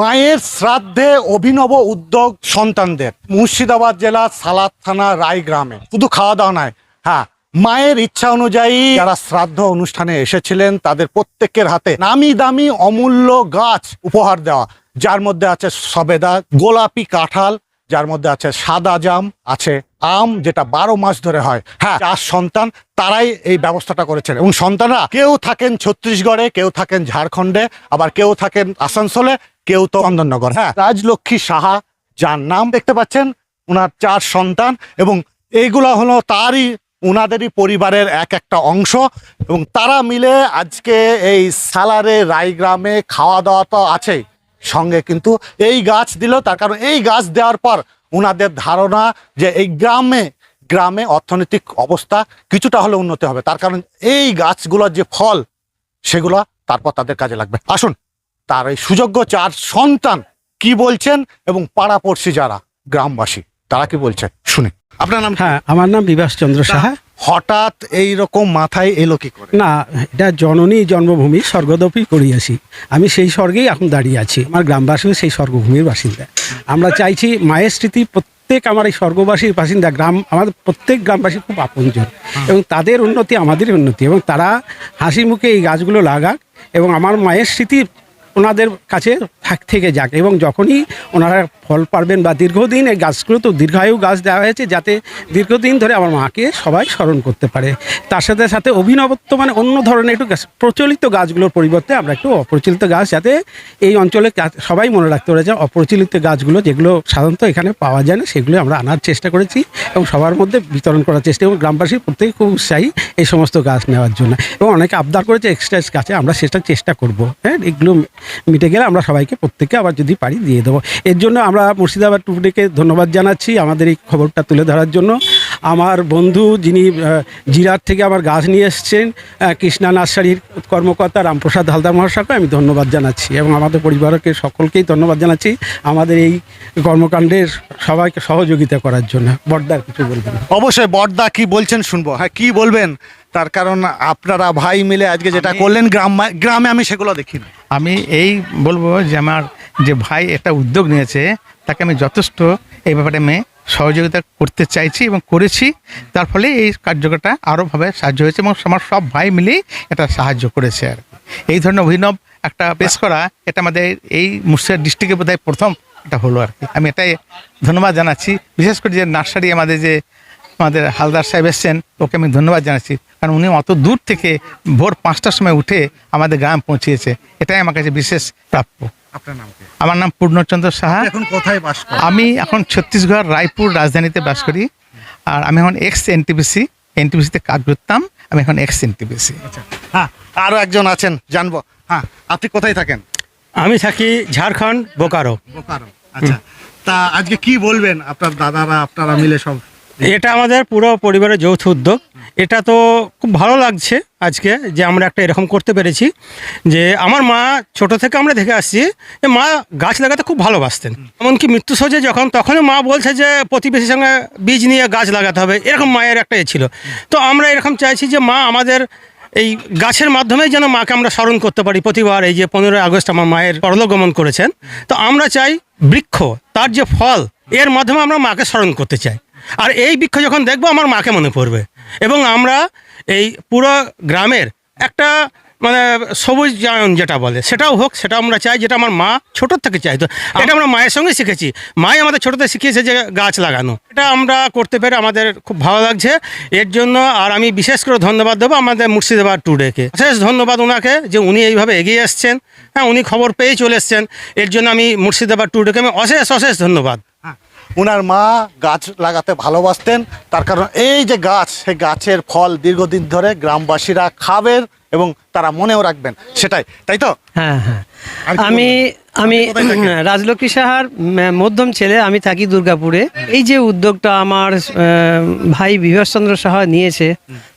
মায়ের শ্রাদ্ধে অভিনব উদ্যোগ সন্তানদের। মুর্শিদাবাদ জেলা সালাদ থানা রায় গ্রামে। শুধু খাওয়া দাওয়া নয় হ্যাঁ মায়ের ইচ্ছা অনুযায়ী যারা শ্রাদ্ধ অনুষ্ঠানে এসেছিলেন, তাদের প্রত্যেকের হাতে নামি দামি অমূল্য গাছ উপহার দেওয়া। যার মধ্যে আছে সবেদা, গোলাপি কাঁঠাল যার মধ্যে আছে সাদা জাম, আছে আম, যেটা বারো মাস ধরে হয়। হ্যাঁ চার সন্তান, তারাই এই ব্যবস্থাটা করেছেন। এবং সন্তানরা, কেউ থাকেন ছত্তিশগড়ে, কেউ থাকেন ঝাড়খণ্ডে, আবার কেউ থাকেন আসানসোলে, কেউ তো চন্দননগর। হ্যাঁ রাজলক্ষ্মী সাহা, যার নাম দেখতে পাচ্ছেন ওনার চার সন্তান, এবং এইগুলো হলো তারই ওনাদেরই পরিবারের এক একটা অংশ। এবং তারা মিলে আজকে এই সালারে, রায়গ্রামে খাওয়া দাওয়া তো আছেই। সঙ্গে কিন্তু এই গাছ দিল। তার কারণ এই গাছ দেওয়ার পর ওনাদের ধারণা যে এই গ্রামে গ্রামে অর্থনৈতিক অবস্থা কিছুটা হলে উন্নতি হবে। তার কারণ এই গাছগুলোর যে ফল, সেগুলো তারপর তাদের কাজে লাগবে। আসুন, তার এই সুযোগ্য চার সন্তান কি বলছেন এবং পাড়াপড়শি যারা, গ্রামবাসী? তারা কি বলছে শুনে। আপনার নাম হ্যাঁ আমার নাম বিভাস চন্দ্র সাহা। হঠাৎ এই রকম মাথায় এলো কি করে? না এটা জননী জন্মভূমি স্বর্গদপি করিয়াছি। আমি সেই স্বর্গেই এখন দাঁড়িয়ে আছি আমার গ্রামবাসীও সেই স্বর্গভূমির বাসিন্দা। আমরা চাইছি মায়ের স্মৃতি প্রত্যেক আমার এই স্বর্গবাসীর বাসিন্দা গ্রাম আমাদের প্রত্যেক গ্রামবাসী খুব আপনজন। এবং তাদের উন্নতি আমাদের উন্নতি এবং তারা হাসি মুখে এই গাছগুলো লাগাক এবং আমার মায়ের স্মৃতি ওনাদের কাছে থাক থেকে যাক। এবং যখনই ওনারা ফল পারবেন বা দীর্ঘদিন এই গাছগুলো তো দীর্ঘায়ু গাছ দেওয়া হয়েছে যাতে দীর্ঘদিন ধরে আমার মাকে সবাই স্মরণ করতে পারে। তার সাথে সাথে অভিনবত্ব মানে অন্য ধরনের একটু গাছ, প্রচলিত গাছগুলোর পরিবর্তে আমরা একটু অপ্রচলিত গাছ যাতে এই অঞ্চলে সবাই মনে রাখতে পারে যে অপ্রচলিত গাছগুলো যেগুলো সাধারণত এখানে পাওয়া যায় না, সেগুলো আমরা আনার চেষ্টা করেছি এবং সবার মধ্যে বিতরণ করার চেষ্টা এবং গ্রামবাসী প্রত্যেকে খুব উৎসাহী এই সমস্ত গাছ নেওয়ার জন্য। এবং অনেকে আবদার করেছে এক্সট্রা গাছে আমরা সেটা চেষ্টা করব। হ্যাঁ এগুলো মিটে গেলে আমরা সবাইকে প্রত্যেককে আবার যদি পারি দিয়ে দেবো। এর জন্য আমরা মুর্শিদাবাদ টুকরিকে ধন্যবাদ জানাচ্ছি আমাদের এই খবরটা তুলে ধরার জন্য। আমার বন্ধু যিনি জিরাট থেকে আমার গাছ নিয়ে এসছেন কৃষ্ণা নার্সারির কর্মকর্তা রামপ্রসাদ হালদার মহাশয়কে আমি ধন্যবাদ জানাচ্ছি এবং আমাদের পরিবারকে সকলকেই ধন্যবাদ জানাচ্ছি আমাদের এই কর্মকাণ্ডের সবাইকে সহযোগিতা করার জন্য। বর্দার কিছু বলবেন? অবশ্যই বড়দা কি বলছেন শুনব। হ্যাঁ কি বলবেন? তার কারণ আপনারা ভাই মিলে আজকে যেটা করলেন গ্রাম গ্রামে আমি সেগুলো দেখিনি। আমি এই বলব যে আমার যে ভাই একটা উদ্যোগ নিয়েছে, তাকে আমি যথেষ্ট এই ব্যাপারে আমি সহযোগিতা করতে চাইছি এবং করেছি। তার ফলে এই কার্যকরটা আরোভাবে সাহায্য হয়েছে এবং আমার সব ভাই মিলেই এটা সাহায্য করেছে আর। এই ধরনের অভিনব একটা পেশ করা, এটা আমাদের এই মুর্শিদাবাদ ডিস্ট্রিক্টে বোধহয় প্রথম এটা হলো আর কি। আমি এটাই ধন্যবাদ জানাচ্ছি। বিশেষ করে যে নার্সারি আমাদের যে আমাদের হালদার সাহেব এসছেন ওকে আমি ধন্যবাদ জানাচ্ছি। কারণ উনি অত দূর থেকে ভোর পাঁচটার সময় উঠে আমাদের গ্রাম পৌঁছিয়েছে। এটাই আমার কাছে বিশেষ প্রাপ্য। আপনার নাম আমার নাম পূর্ণচন্দ্র সাহা। এখন কোথায় বাস করেন? আমি এখন ছত্তিশগড় রায়পুর রাজধানীতে বাস করি। আর আমি এখন এক্স এনটিপিসি এনটিপিসিতে কাজ করতাম। আমি এখন এক্স এনটিপিসি হ্যাঁ আরও একজন আছেন জানব। হ্যাঁ আপনি কোথায় থাকেন? আমি থাকি ঝাড়খণ্ড বোকারো। বোকারো। আচ্ছা। তা আজকে কি বলবেন আপনার দাদারা আপনারা মিলে সব? এটা আমাদের পুরো পরিবারের যৌথ উদ্যোগ। এটা তো খুব ভালো লাগছে আজকে যে আমরা একটা এরকম করতে পেরেছি যে আমার মা ছোট থেকে আমরা দেখে আসছি যে মা গাছ লাগাতে খুব ভালোবাসতেন। এমনকি মৃত্যু সহজে যখন তখনই মা বলছে যে প্রতিবেশীর সঙ্গে বীজ নিয়ে গাছ লাগাতে হবে, এরকম মায়ের একটা এ ছিল। তো আমরা এরকম চাইছি যে মা আমাদের এই গাছের মাধ্যমেই যেন মাকে আমরা স্মরণ করতে পারি। প্রতিবার এই যে পনেরোই আগস্ট আমার মায়ের পরলোকগমন করেছেন। তো আমরা চাই বৃক্ষ, তার যে ফল, এর মাধ্যমে আমরা মাকে স্মরণ করতে চাই। আর এই বৃক্ষ যখন দেখব, আমার মাকে মনে পড়বে। এবং আমরা এই পুরো গ্রামের একটা মানে সবুজ জায়ন যেটা বলে, সেটাও হোক, সেটা আমরা চাই, যেটা আমার মা ছোটোর থেকে চাইতো এটা আমরা মায়ের সঙ্গে শিখেছি। মাই আমাদের ছোটোতে শিখিয়েছে যে গাছ লাগানো। এটা আমরা করতে পেরে আমাদের খুব ভালো লাগছে। এর জন্য আর আমি বিশেষ করে ধন্যবাদ দেবো আমাদের মুর্শিদাবাদ টুডেকে। অশেষ ধন্যবাদ ওনাকে যে উনি এইভাবে এগিয়ে এসছেন। হ্যাঁ উনি খবর পেয়েই চলে এসছেন। এর জন্য আমি মুর্শিদাবাদ টুডেকে আমি অশেষ অশেষ ধন্যবাদ। ওনার মা গাছ লাগাতে ভালোবাসতেন। তার কারণ এই যে গাছ সেই গাছের ফল দীর্ঘদিন ধরে গ্রামবাসীরা খাবেন এবং তারা মনেও রাখবেন। সেটাই তাই তো? হ্যাঁ হ্যাঁ। আমি আমি রাজলক্ষ্মী সাহার মধ্যম ছেলে আমি থাকি দুর্গাপুরে। এই যে উদ্যোগটা আমার ভাই বিভাসচন্দ্র সাহা নিয়েছে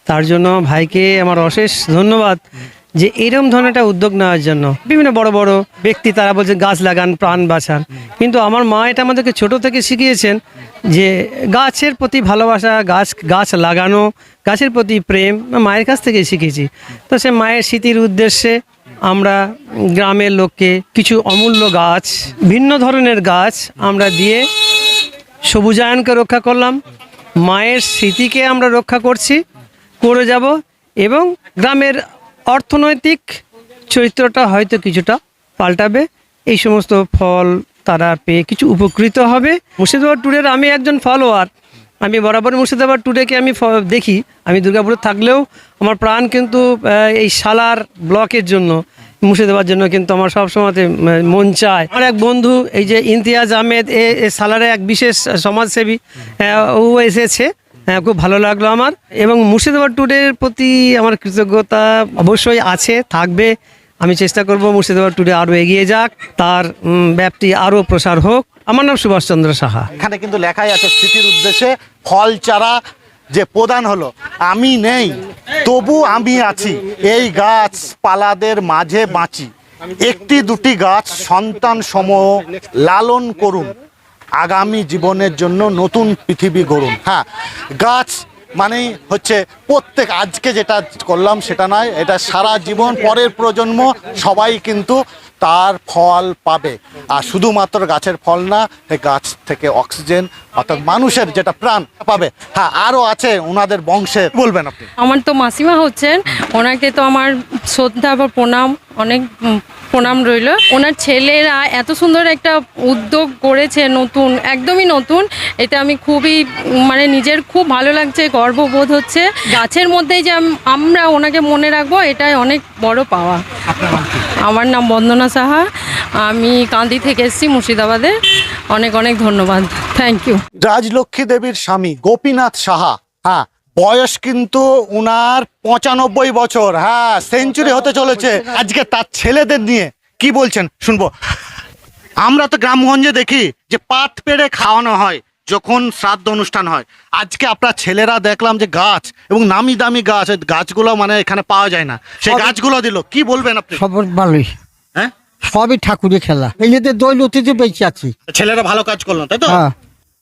তার জন্য ভাইকে আমার অশেষ ধন্যবাদ। যে এরম ধরনের একটা উদ্যোগ নেওয়ার জন্য বিভিন্ন বড় বড় ব্যক্তি তারা বলছে গাছ লাগান, প্রাণ বাঁচান। কিন্তু আমার মা এটা আমাদেরকে ছোট থেকে শিখিয়েছেন যে গাছের প্রতি ভালোবাসা, গাছ গাছ লাগানো, গাছের প্রতি প্রেম মায়ের কাছ থেকে শিখেছি। তো সে মায়ের স্মৃতির উদ্দেশ্যে আমরা গ্রামের লোককে কিছু অমূল্য গাছ, ভিন্ন ধরনের গাছ আমরা দিয়ে সবুজায়নকে রক্ষা করলাম। মায়ের স্মৃতিকে আমরা রক্ষা করছি, করে যাব এবং গ্রামের অর্থনৈতিক চরিত্রটা হয়তো কিছুটা পাল্টাবে। এই সমস্ত ফল তারা পেয়ে কিছু উপকৃত হবে। মুর্শিদাবাদ ট্যুরের আমি একজন ফলোয়ার আমি বরাবর মুর্শিদাবাদ ট্যুরেকে আমি দেখি। আমি দুর্গাপুরে থাকলেও আমার প্রাণ কিন্তু এই সালার ব্লকের জন্য, মুর্শিদাবাদ জন্য কিন্তু আমার সবসময়তে মন চায়। আমার এক বন্ধু, এই যে ইমতিয়াজ আহমেদ, এ সালারে এক বিশেষ সমাজসেবী ও এসেছে। হ্যাঁ খুব ভালো লাগল আমার। এবং মুর্শিদাবাদ ট্যুরের প্রতি আমার কৃতজ্ঞতা অবশ্যই আছে থাকবে। আমি চেষ্টা করব মুর্শিদাবাদ ট্যুরে আরও এগিয়ে যাক। তার উম, ব্যাপ্তি আরও প্রসার হোক। আমার নাম সুভাষচন্দ্র সাহা। এখানে কিন্তু লেখাই আছে স্মৃতির উদ্দেশ্যে ফল চারা যে প্রদান হলো আমি নেই তবু আমি আছি। এই গাছ পালাদের মাঝে বাঁচি। একটি দুটি গাছ সন্তান সমূহ লালন করুন। আগামী জীবনের জন্য নতুন পৃথিবী গড়ুন। হ্যাঁ গাছ মানেই হচ্ছে প্রত্যেক, আজকে যেটা করলাম সেটা নয়, এটা সারা জীবন পরের প্রজন্ম, সবাই কিন্তু তার ফল পাবে। আর শুধুমাত্র গাছের ফল না গাছ থেকে অক্সিজেন, অর্থাৎ মানুষের যেটা প্রাণ, পাবে। হ্যাঁ আরও আছে ওনাদের বংশে বলবেন আপনি? আমার তো মাসিমা হচ্ছেন, ওনাকে তো আমার শ্রদ্ধা বা প্রণাম অনেক প্রণাম রইল। ওনার ছেলেরা এত সুন্দর একটা উদ্যোগ করেছে নতুন একদমই নতুন। এটা আমি খুবই মানে নিজের খুব ভালো লাগছে গর্ববোধ হচ্ছে। গাছের মধ্যেই যে আমরা ওনাকে মনে রাখব এটাই অনেক বড় পাওয়া। আমার নাম বন্দনা সাহা। আমি কান্দি থেকে এসেছি মুর্শিদাবাদে। অনেক অনেক ধন্যবাদ। থ্যাংক ইউ রাজলক্ষ্মী দেবীর স্বামী গোপীনাথ সাহা। হ্যাঁ বয়স কিন্তু উনার পঁচানব্বই বছর। হ্যাঁ সেঞ্চুরি হতে চলেছে। আজকে তার ছেলেদের নিয়ে কি বলছেন? শুনব। আমরা তো গ্রামগঞ্জে দেখি যে পাট পেড়ে খাওয়ানো হয় যখন শ্রাদ্ধ অনুষ্ঠান হয়। আজকে আপনার ছেলেরা দেখলাম যে গাছ এবং নামি দামি গাছ ওই গাছগুলো মানে এখানে পাওয়া যায় না। সেই গাছগুলো দিল। কি বলবেন আপনি? সব ভালোই। হ্যাঁ? সবই ঠাকুরের খেলা। এই যে দৈল অতিথি বেঁচে আছি। ছেলেরা ভালো কাজ করল তাই তো? হ্যাঁ।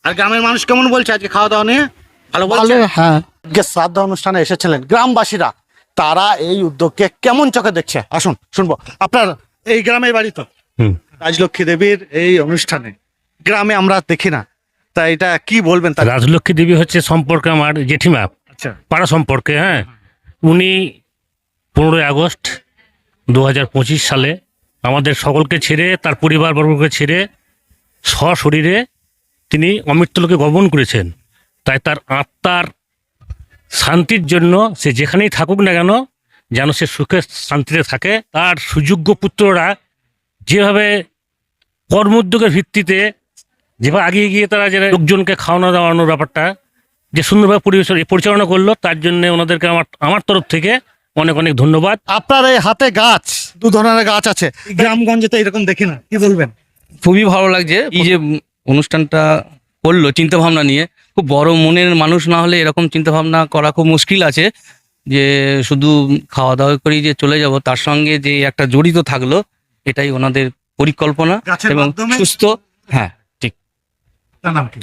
আর গ্রামের মানুষ কেমন বলছে আজকে খাওয়া দাওয়া নিয়ে? ভালো বলছে? হ্যাঁ। শ্রাদ্ধ অনুষ্ঠানে এসেছিলেন গ্রামবাসীরা। তারা এই উদ্যোগকে কেমন চোখে দেখছে? আসুন শুনব। আপনার এই গ্রামের বাড়ি তো। রাজলক্ষ্মী দেবীর এই অনুষ্ঠানে। গ্রামে আমরা দেখি না। তা এটা কি বলবেন তার? রাজলক্ষ্মী দেবী হচ্ছে সম্পর্কে আমার জেঠিমা। আচ্ছা। পাড়া সম্পর্কে হ্যাঁ। উনি পনেরোই আগস্ট দু হাজার পঁচিশ সালে আমাদের সকলকে ছেড়ে তার পরিবারবর্গকে ছেড়ে সশরীরে তিনি অমৃত্যলোকে গমন করেছেন। তাই তার আত্মার শান্তির জন্য সে যেখানেই থাকুক না কেন যেন সে সুখে শান্তিতে থাকে তার সুযোগ্য পুত্ররা যেভাবে কর্মোদ্যোগের ভিত্তিতে যেভাবে আগিয়ে গিয়ে তারা যে লোকজনকে খাওয়ানো দাওয়ানোর ব্যাপারটা যে সুন্দরভাবে পরিবেশ পরিচালনা করল তার জন্য ওনাদেরকে আমার আমার তরফ থেকে অনেক অনেক ধন্যবাদ। আপনার এই হাতে গাছ দু ধরনের গাছ আছে। গ্রামগঞ্জে তো এরকম দেখি না কি বলবেন? খুবই ভালো লাগছে। এই যে অনুষ্ঠানটা করল চিন্তা ভাবনা নিয়ে খুব বড় মনের মানুষ না হলে এরকম চিন্তা ভাবনা করা খুব মুশকিল আছে যে শুধু খাওয়া দাওয়া করেই যে চলে যাব তার সঙ্গে যে একটা জড়িত থাকল এটাই ওনাদের পরিকল্পনা এবং সুস্থ হ্যাঁ ঠিক।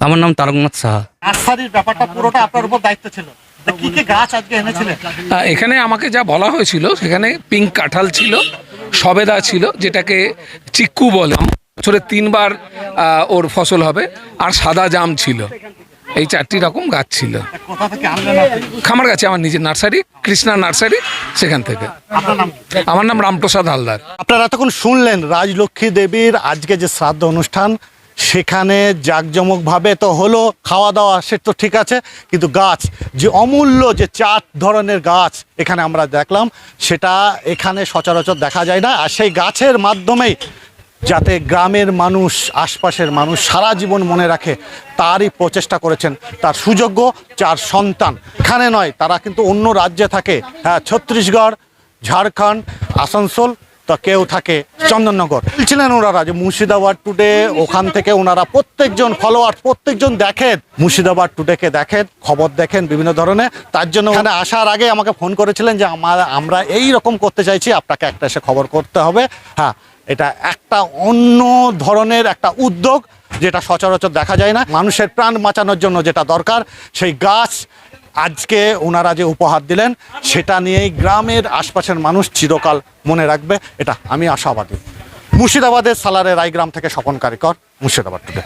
আমার নাম তারকনাথ সাহা। নার্সারির ব্যাপারটা পুরোটা আপনার উপর দায়িত্ব ছিল। তা কি কি গাছ আজকে এনেছিলেন? আহ, এখানে আমাকে যা বলা হয়েছিল সেখানে পিঙ্ক কাঁঠাল ছিল সবেদা ছিল যেটাকে চিক্কু বলে। বছরে তিনবার ওর ফসল হবে আর সাদা জাম ছিল। এই চারটি রকম গাছ ছিল। খামার গাছে আমার নিজের নার্সারি কৃষ্ণা নার্সারি সেখান থেকে? আমার নাম রামপ্রসাদ হালদার। আপনারা এতক্ষণ শুনলেন রাজলক্ষ্মী দেবীর আজকে যে শ্রাদ্ধ অনুষ্ঠান সেখানে জাঁকজমকভাবে তো হলো খাওয়া দাওয়া সে তো ঠিক আছে কিন্তু গাছ যে অমূল্য যে চার ধরনের গাছ এখানে আমরা দেখলাম সেটা এখানে সচরাচর দেখা যায় না আর সেই গাছের মাধ্যমেই যাতে গ্রামের মানুষ, আশপাশের মানুষ সারা জীবন মনে রাখে তারই প্রচেষ্টা করেছেন তার সুযোগ্য চার সন্তান। এখানে নয়, তারা কিন্তু অন্য রাজ্যে থাকে। হ্যাঁ ছত্তিশগড়, ঝাড়খণ্ড, আসানসোল তো কেউ থাকে চন্দননগর। বলছিলেন ওনারা যে মুর্শিদাবাদ টুডে ওখান থেকে ওনারা প্রত্যেকজন ফলোয়ার, প্রত্যেকজন দেখেন। মুর্শিদাবাদ টুডেকে দেখেন, খবর দেখেন বিভিন্ন ধরনের। তার জন্য ওখানে আসার আগে আমাকে ফোন করেছিলেন যে আমরা এই রকম করতে চাইছি, আপনাকে একটা এসে খবর করতে হবে। হ্যাঁ এটা একটা অন্য ধরনের একটা উদ্যোগ যেটা সচরাচর দেখা যায় না। মানুষের প্রাণ বাঁচানোর জন্য যেটা দরকার, সেই গাছ আজকে ওনারা যে উপহার দিলেন, সেটা নিয়েই গ্রামের আশপাশের মানুষ চিরকাল মনে রাখবে। এটা আমি আশাবাদী। মুর্শিদাবাদের সালারে রায়গ্রাম থেকে স্বপন কারিকর, মুর্শিদাবাদ টুডে